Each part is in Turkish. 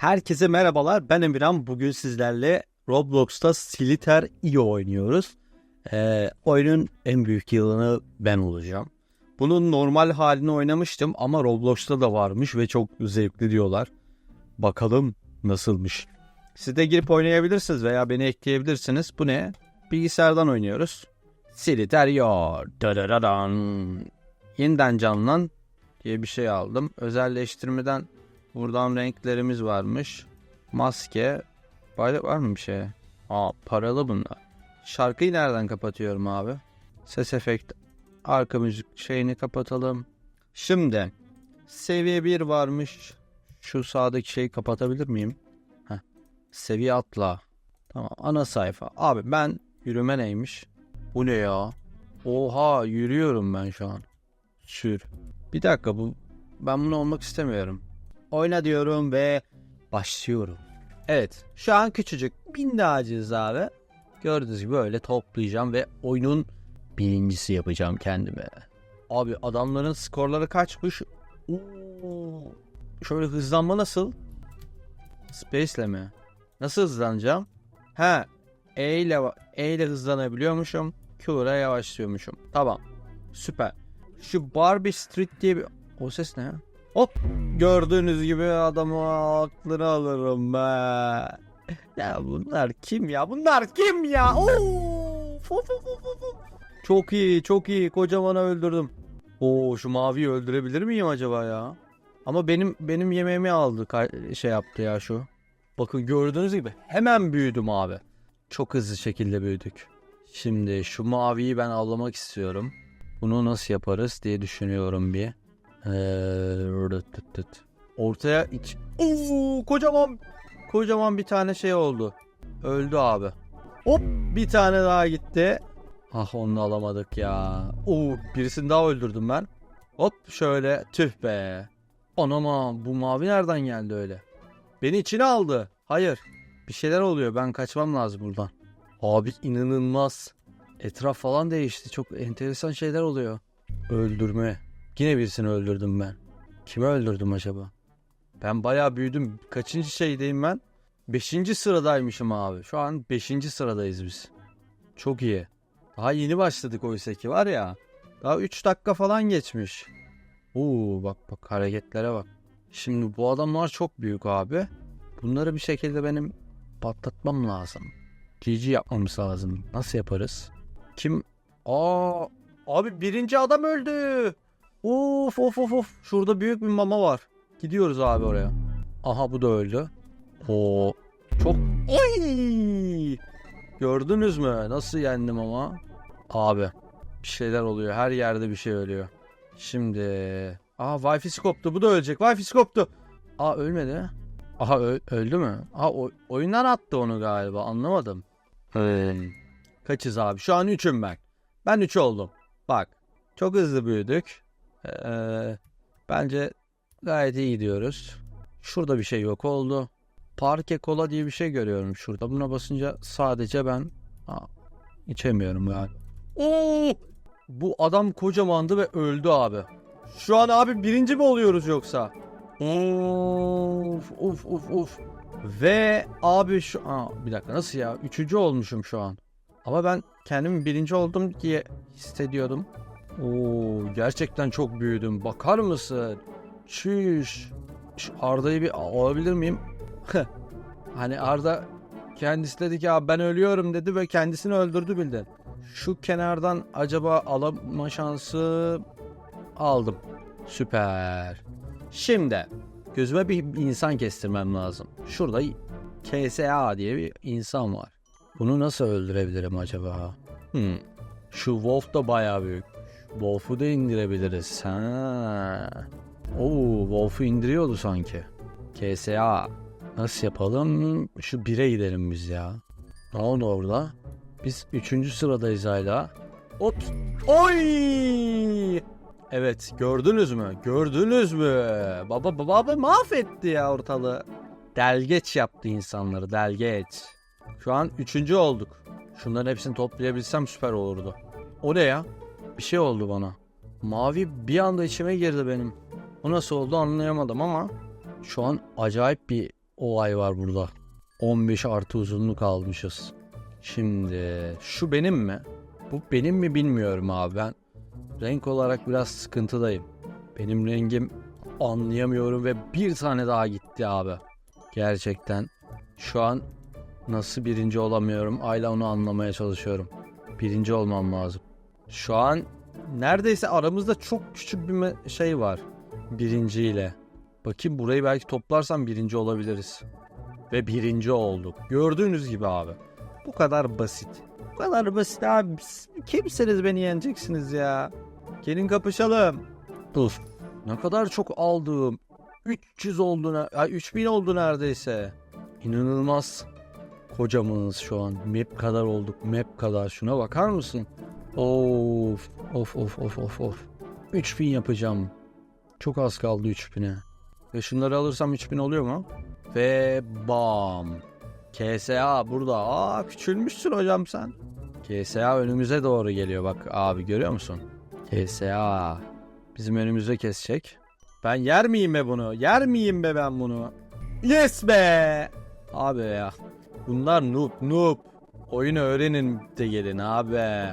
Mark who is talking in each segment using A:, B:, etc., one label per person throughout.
A: Herkese merhabalar. Ben Emirhan. Bugün sizlerle Roblox'ta Solitaire IO oynuyoruz. Ee, oyunun en büyük yılanı ben olacağım. Bunun normal halini oynamıştım ama Roblox'ta da varmış ve çok zevkli diyorlar. Bakalım nasılmış. Siz de girip oynayabilirsiniz veya beni ekleyebilirsiniz. Bu ne? Bilgisayardan oynuyoruz. Solitaire IO. Dadadadan. Yeniden canlan diye bir şey aldım. Özelleştirmeden Buradan renklerimiz varmış. Maske. Bayrak var mı bir şey? Aa paralı bunlar. Şarkıyı nereden kapatıyorum abi? Ses efekt. Arka müzik şeyini kapatalım. Şimdi. Seviye 1 varmış. Şu sağdaki şeyi kapatabilir miyim? Heh. Seviye atla. Tamam ana sayfa. Abi ben yürüme neymiş? Bu ne ya? Oha yürüyorum ben şu an. Sür. Bir dakika bu. Ben bunu olmak istemiyorum oyna diyorum ve başlıyorum. Evet şu an küçücük minnacığız abi. Gördüğünüz gibi böyle toplayacağım ve oyunun birincisi yapacağım kendime. Abi adamların skorları kaçmış? Oo. Şöyle hızlanma nasıl? Space'le mi? Nasıl hızlanacağım? He. E ile, e ile hızlanabiliyormuşum. Q ile yavaşlıyormuşum. Tamam. Süper. Şu Barbie Street diye bir... O ses ne ya? Hop gördüğünüz gibi adamı aklını alırım be. Ya bunlar kim ya? Bunlar kim ya? Of. Çok iyi, çok iyi. Kocamanı öldürdüm. Oo şu maviyi öldürebilir miyim acaba ya? Ama benim benim yemeğimi aldı şey yaptı ya şu. Bakın gördüğünüz gibi hemen büyüdüm abi. Çok hızlı şekilde büyüdük. Şimdi şu maviyi ben avlamak istiyorum. Bunu nasıl yaparız diye düşünüyorum bir. Ee. Ortaya iç. Oo, kocaman kocaman bir tane şey oldu. Öldü abi. Hop bir tane daha gitti. Ah onu alamadık ya. Oo birisini daha öldürdüm ben. Hop şöyle tüh be. Anama bu mavi nereden geldi öyle? Beni içine aldı. Hayır. Bir şeyler oluyor. Ben kaçmam lazım buradan. Abi inanılmaz. Etraf falan değişti. Çok enteresan şeyler oluyor. Öldürme. Yine birisini öldürdüm ben. Kimi öldürdüm acaba? Ben bayağı büyüdüm. Kaçıncı şeydeyim ben? Beşinci sıradaymışım abi. Şu an beşinci sıradayız biz. Çok iyi. Daha yeni başladık oysa ki var ya. Daha 3 dakika falan geçmiş. Oo bak bak hareketlere bak. Şimdi bu adamlar çok büyük abi. Bunları bir şekilde benim patlatmam lazım. GG yapmamız lazım. Nasıl yaparız? Kim? Aa abi birinci adam öldü. Of of of of. Şurada büyük bir mama var. Gidiyoruz abi oraya. Aha bu da öldü. O çok Oy! Gördünüz mü? Nasıl yendim ama? Abi bir şeyler oluyor. Her yerde bir şey ölüyor. Şimdi Aa Wi-Fi'si koptu. Bu da ölecek. Wi-Fi'si koptu. Aa ölmedi. Aha öldü mü? Aa o- oyundan attı onu galiba. Anlamadım. Hmm. Kaçız abi? Şu an 3'üm ben. Ben 3 oldum. Bak. Çok hızlı büyüdük. Ee, bence gayet iyi gidiyoruz. Şurada bir şey yok oldu. Parke kola diye bir şey görüyorum şurada. Buna basınca sadece ben Aa, içemiyorum yani. Oo! Bu adam kocamandı ve öldü abi. Şu an abi birinci mi oluyoruz yoksa? Of of of of. Ve abi şu Aa, bir dakika nasıl ya? Üçüncü olmuşum şu an. Ama ben kendimi birinci oldum diye hissediyordum. Oo, gerçekten çok büyüdüm. Bakar mısın? Çüş. Şu Arda'yı bir alabilir miyim? hani Arda kendisi dedi ki abi ben ölüyorum dedi ve kendisini öldürdü bildin. Şu kenardan acaba alama şansı aldım. Süper. Şimdi gözüme bir insan kestirmem lazım. Şurada KSA diye bir insan var. Bunu nasıl öldürebilirim acaba? Hmm. Şu Wolf da bayağı büyük. Wolf'u da indirebiliriz. Ha. Oo, Wolf'u indiriyordu sanki. KSA. Nasıl yapalım? Şu 1'e gidelim biz ya. Ne oldu orada? Biz 3. sıradayız hala. Hop. Oy! Evet gördünüz mü? Gördünüz mü? Baba baba baba mahvetti ya ortalığı. Delgeç yaptı insanları delgeç. Şu an 3. olduk. Şunların hepsini toplayabilsem süper olurdu. O ne ya? Bir şey oldu bana. Mavi bir anda içime girdi benim. O nasıl oldu anlayamadım ama şu an acayip bir olay var burada. 15 artı uzunluk almışız. Şimdi şu benim mi? Bu benim mi bilmiyorum abi ben. Renk olarak biraz sıkıntıdayım. Benim rengim anlayamıyorum ve bir tane daha gitti abi. Gerçekten şu an nasıl birinci olamıyorum hala onu anlamaya çalışıyorum. Birinci olmam lazım. Şu an neredeyse aramızda çok küçük bir şey var. Birinciyle. Bakayım burayı belki toplarsam birinci olabiliriz. Ve birinci olduk. Gördüğünüz gibi abi. Bu kadar basit. Bu kadar basit abi. Siz Kimseniz beni yeneceksiniz ya. Gelin kapışalım. Dur. Ne kadar çok aldım. 300 oldu. Ay 3000 oldu neredeyse. İnanılmaz. Kocamanız şu an. Map kadar olduk. Map kadar. Şuna bakar mısın? Of. Of of of of of. 3000 yapacağım. Çok az kaldı 3000'e. Ve şunları alırsam 3000 oluyor mu? Ve bam. KSA burada. Aa küçülmüşsün hocam sen. KSA önümüze doğru geliyor bak abi görüyor musun? KSA. Bizim önümüze kesecek. Ben yer miyim be bunu? Yer miyim be ben bunu? Yes be! Abi ya. Bunlar noob noob. Oyunu öğrenin de gelin abi.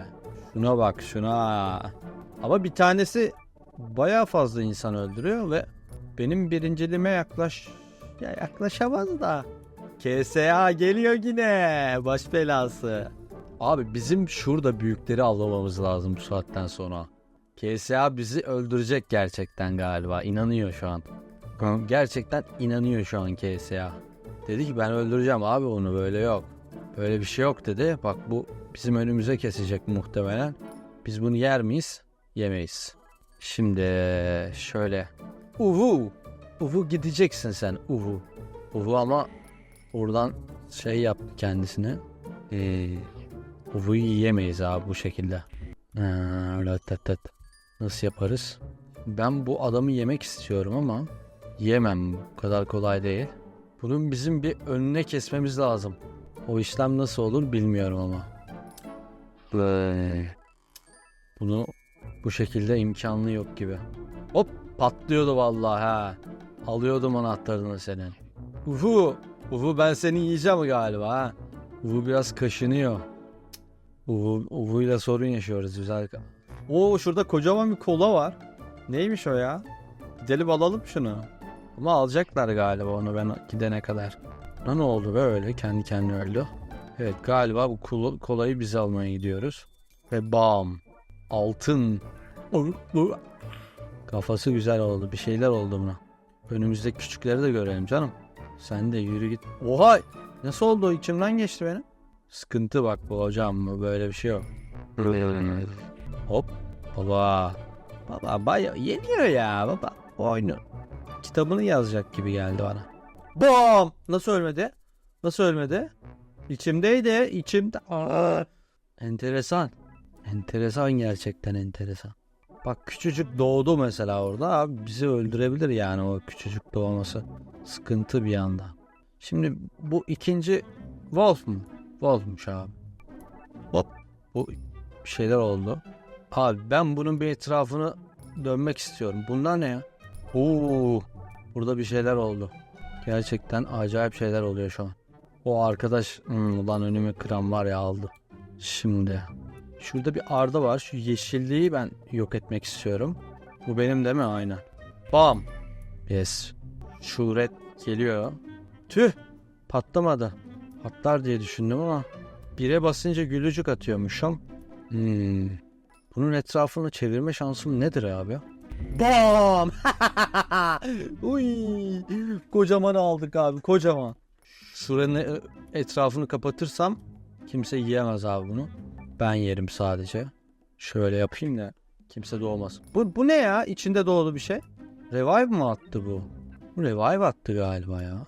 A: Şuna bak şuna. Ama bir tanesi baya fazla insan öldürüyor ve benim birinciliğime yaklaş ya yaklaşamaz da. KSA geliyor yine. Baş belası. Abi bizim şurada büyükleri avlamamız lazım bu saatten sonra. KSA bizi öldürecek gerçekten galiba. İnanıyor şu an. Gerçekten inanıyor şu an KSA. Dedi ki ben öldüreceğim abi onu böyle yok. Böyle bir şey yok dedi. Bak bu bizim önümüze kesecek muhtemelen. Biz bunu yer miyiz? Yemeyiz. Şimdi şöyle. Uvu. Uvu gideceksin sen Uvu. Uvu ama oradan şey yaptı kendisine. Ee, Uvu'yu yiyemeyiz abi bu şekilde. Tet. Nasıl yaparız? Ben bu adamı yemek istiyorum ama yiyemem. Bu kadar kolay değil. Bunun bizim bir önüne kesmemiz lazım. O işlem nasıl olur bilmiyorum ama. Bunu bu şekilde imkanlı yok gibi. Hop patlıyordu vallahi ha. Alıyordum anahtarını senin. Ufu. Ufu ben seni yiyeceğim galiba ha. Ufu biraz kaşınıyor. Uvu, Uvu'yla sorun yaşıyoruz güzel. Oo şurada kocaman bir kola var. Neymiş o ya? Gidelim alalım şunu. Ama alacaklar galiba onu ben gidene kadar. Ne oldu böyle kendi kendine öldü. Evet galiba bu kol- kolayı biz almaya gidiyoruz. Ve bam. Altın. Kafası güzel oldu. Bir şeyler oldu buna. Önümüzde küçükleri de görelim canım. Sen de yürü git. Oha! Nasıl oldu? İçimden geçti benim. Sıkıntı bak bu hocam. Bu böyle bir şey yok. Hop. Baba. Baba baya yeniyor ya baba. Oyunu. Kitabını yazacak gibi geldi bana. Bom! Nasıl ölmedi? Nasıl ölmedi? İçimdeydi. içimde. Aa. Enteresan. Enteresan gerçekten enteresan. Bak küçücük doğdu mesela orada. Abi bizi öldürebilir yani o küçücük doğması. Sıkıntı bir anda. Şimdi bu ikinci Wolf mu? Wolf'muş abi. Hop. Bu şeyler oldu. Abi ben bunun bir etrafını dönmek istiyorum. Bunlar ne ya? Oo, burada bir şeyler oldu. Gerçekten acayip şeyler oluyor şu an. O arkadaş hmm, ulan önümü kıran var ya aldı. Şimdi şurada bir arda var. Şu yeşilliği ben yok etmek istiyorum. Bu benim değil mi? Aynen. Bam. Yes. Şu red geliyor. Tüh. Patlamadı. Patlar diye düşündüm ama bire basınca gülücük atıyormuşum. Hmm. Bunun etrafını çevirme şansım nedir abi? Bam! Uy! Kocaman aldık abi, kocaman. Şuranın e- etrafını kapatırsam kimse yiyemez abi bunu. Ben yerim sadece. Şöyle yapayım da kimse doğmaz. Bu, bu ne ya? İçinde doğdu bir şey. Revive mı attı bu? Bu revive attı galiba ya.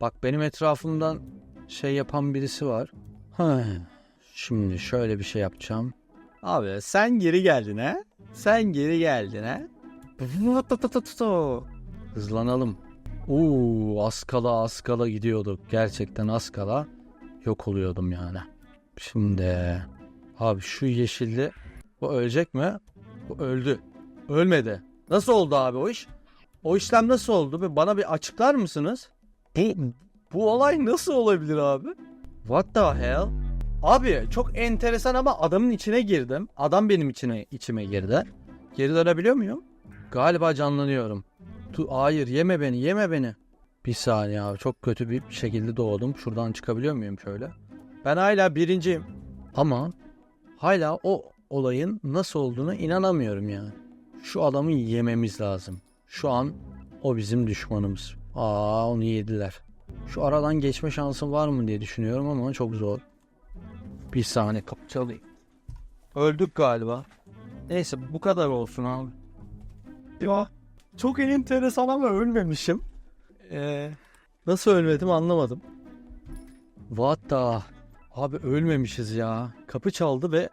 A: Bak benim etrafımdan şey yapan birisi var. Şimdi şöyle bir şey yapacağım. Abi sen geri geldin ha? Sen geri geldin ha? Hızlanalım. Oo, az kala az kala gidiyorduk. Gerçekten az kala yok oluyordum yani. Şimdi abi şu yeşilli bu ölecek mi? Bu öldü. Ölmedi. Nasıl oldu abi o iş? O işlem nasıl oldu? Bana bir açıklar mısınız? Bu Bu olay nasıl olabilir abi? What the hell? Abi çok enteresan ama adamın içine girdim. Adam benim içine içime girdi. Geri dönebiliyor muyum? Galiba canlanıyorum. Tu hayır yeme beni yeme beni. Bir saniye abi çok kötü bir şekilde doğdum. Şuradan çıkabiliyor muyum şöyle? Ben hala birinciyim. Ama hala o olayın nasıl olduğunu inanamıyorum yani. Şu adamı yememiz lazım. Şu an o bizim düşmanımız. Aa onu yediler. Şu aradan geçme şansım var mı diye düşünüyorum ama çok zor. Bir saniye kapı çalayım. Öldük galiba. Neyse bu kadar olsun abi. Ya çok enteresan ama ölmemişim. Ee, nasıl ölmedim anlamadım. The? Abi ölmemişiz ya. Kapı çaldı ve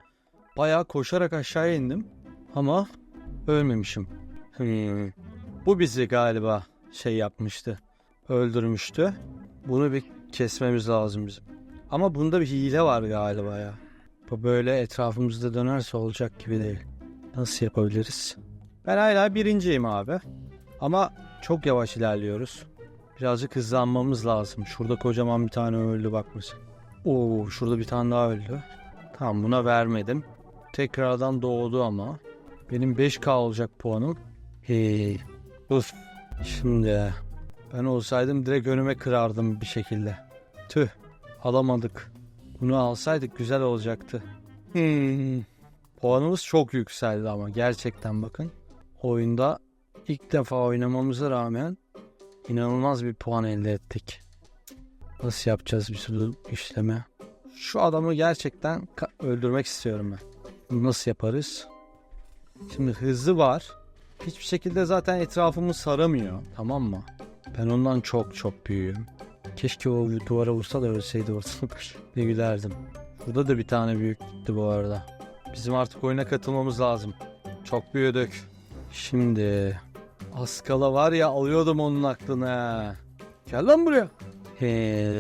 A: bayağı koşarak aşağıya indim. Ama ölmemişim. Hmm. Bu bizi galiba şey yapmıştı. Öldürmüştü. Bunu bir kesmemiz lazım bizim. Ama bunda bir hile var galiba ya. Bu böyle etrafımızda dönerse olacak gibi değil. Nasıl yapabiliriz? Ben hala birinciyim abi. Ama çok yavaş ilerliyoruz. Birazcık hızlanmamız lazım. Şurada kocaman bir tane öldü bak mesela. Oo şurada bir tane daha öldü. Tamam buna vermedim. Tekrardan doğdu ama. Benim 5K olacak puanım. Hey. Uf. Şimdi ben olsaydım direkt önüme kırardım bir şekilde. Tüh. Alamadık. Bunu alsaydık güzel olacaktı. Hmm. Puanımız çok yükseldi ama gerçekten bakın. Oyunda ilk defa oynamamıza rağmen inanılmaz bir puan elde ettik. Nasıl yapacağız bir sürü işleme? Şu adamı gerçekten öldürmek istiyorum ben. Nasıl yaparız? Şimdi hızı var. Hiçbir şekilde zaten etrafımı saramıyor. Tamam mı? Ben ondan çok çok büyüğüm. Keşke o duvara vursa da ölseydi orada. ne gülerdim. Burada da bir tane büyük gitti bu arada. Bizim artık oyuna katılmamız lazım. Çok büyüdük. Şimdi Askala var ya alıyordum onun aklını. ha. Gel lan buraya. He.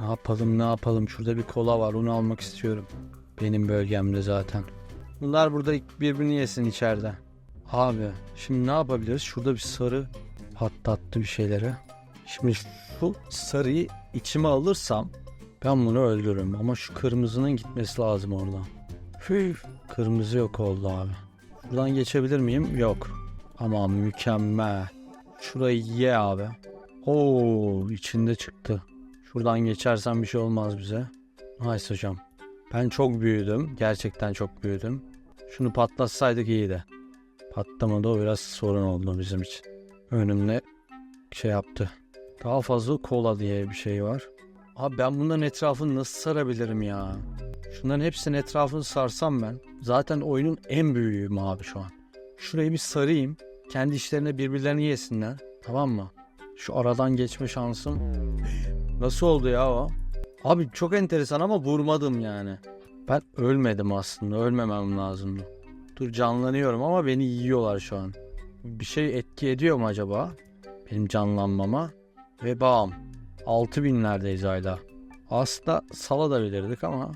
A: Ne yapalım ne yapalım şurada bir kola var onu almak istiyorum. Benim bölgemde zaten. Bunlar burada birbirini yesin içeride. Abi şimdi ne yapabiliriz? Şurada bir sarı patlattı bir şeyleri. Şimdi şu sarıyı içime alırsam ben bunu öldürürüm. Ama şu kırmızının gitmesi lazım oradan. Hüf, kırmızı yok oldu abi. Şuradan geçebilir miyim? Yok. Ama mükemmel. Şurayı ye abi. Oo içinde çıktı. Şuradan geçersen bir şey olmaz bize. Nice hocam. Ben çok büyüdüm. Gerçekten çok büyüdüm. Şunu patlatsaydık iyiydi. Patlamadı o biraz sorun oldu bizim için. Önümde şey yaptı. Daha fazla kola diye bir şey var. Abi ben bunların etrafını nasıl sarabilirim ya? Şunların hepsinin etrafını sarsam ben. Zaten oyunun en büyüğüyüm abi şu an. Şurayı bir sarayım. Kendi işlerine birbirlerini yesinler. Tamam mı? Şu aradan geçme şansım. Nasıl oldu ya o? Abi çok enteresan ama vurmadım yani. Ben ölmedim aslında. Ölmemem lazımdı. Dur canlanıyorum ama beni yiyorlar şu an. Bir şey etki ediyor mu acaba? Benim canlanmama. Ve bam. 6000'lerdeyiz hala. Aslında salabilirdik ama.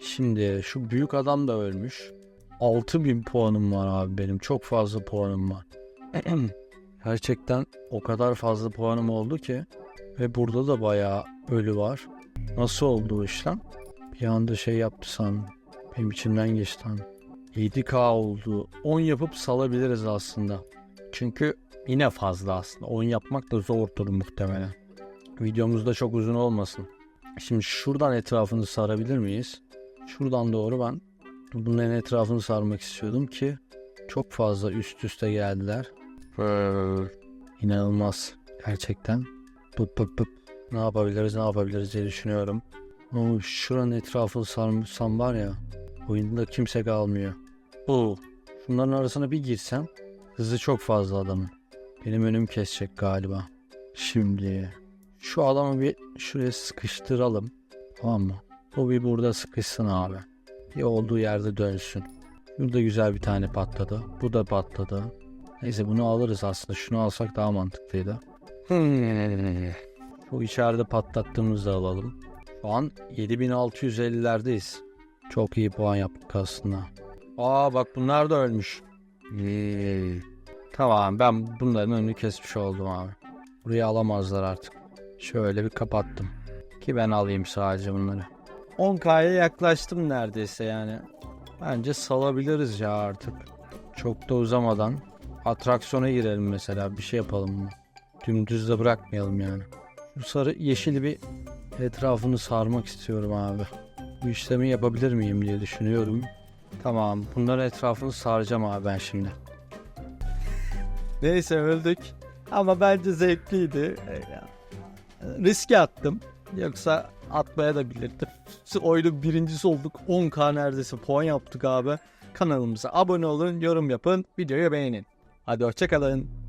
A: Şimdi şu büyük adam da ölmüş. 6000 puanım var abi benim. Çok fazla puanım var. Gerçekten o kadar fazla puanım oldu ki. Ve burada da bayağı ölü var. Nasıl oldu o işlem? Bir anda şey yaptı sandım. Benim içimden geçti sandım. 7K oldu. 10 yapıp salabiliriz aslında. Çünkü yine fazla aslında. 10 yapmak da zordur muhtemelen. Videomuz da çok uzun olmasın. Şimdi şuradan etrafını sarabilir miyiz? Şuradan doğru ben bunların etrafını sarmak istiyordum ki çok fazla üst üste geldiler. İnanılmaz gerçekten. Pıp pıp pıp. Ne yapabiliriz ne yapabiliriz diye düşünüyorum. Ama şuranın etrafını sarmışsam var ya oyunda kimse kalmıyor. Oo. Şunların arasına bir girsem hızı çok fazla adamın. Benim önüm kesecek galiba. Şimdi şu adamı bir şuraya sıkıştıralım. Tamam mı? O bir burada sıkışsın abi. Bir olduğu yerde dönsün. Burada güzel bir tane patladı. Bu da patladı. Neyse bunu alırız aslında. Şunu alsak daha mantıklıydı. Şu içeride patlattığımızı alalım. Şu an 7650'lerdeyiz. Çok iyi puan yaptık aslında. Aa bak bunlar da ölmüş. Tamam ben bunların önünü kesmiş oldum abi. Burayı alamazlar artık. Şöyle bir kapattım. Ki ben alayım sadece bunları. 10K'ya yaklaştım neredeyse yani. Bence salabiliriz ya artık. Çok da uzamadan. Atraksiyona girelim mesela. Bir şey yapalım mı? Dümdüz de bırakmayalım yani. Bu sarı yeşili bir etrafını sarmak istiyorum abi. Bu işlemi yapabilir miyim diye düşünüyorum. Tamam. Bunların etrafını saracağım abi ben şimdi. Neyse öldük. Ama bence zevkliydi. Ee, Riske attım. Yoksa atmaya da bilirdim. Oyunun birincisi olduk. 10k neredeyse puan yaptık abi. Kanalımıza abone olun, yorum yapın, videoyu beğenin. Hadi hoşçakalın.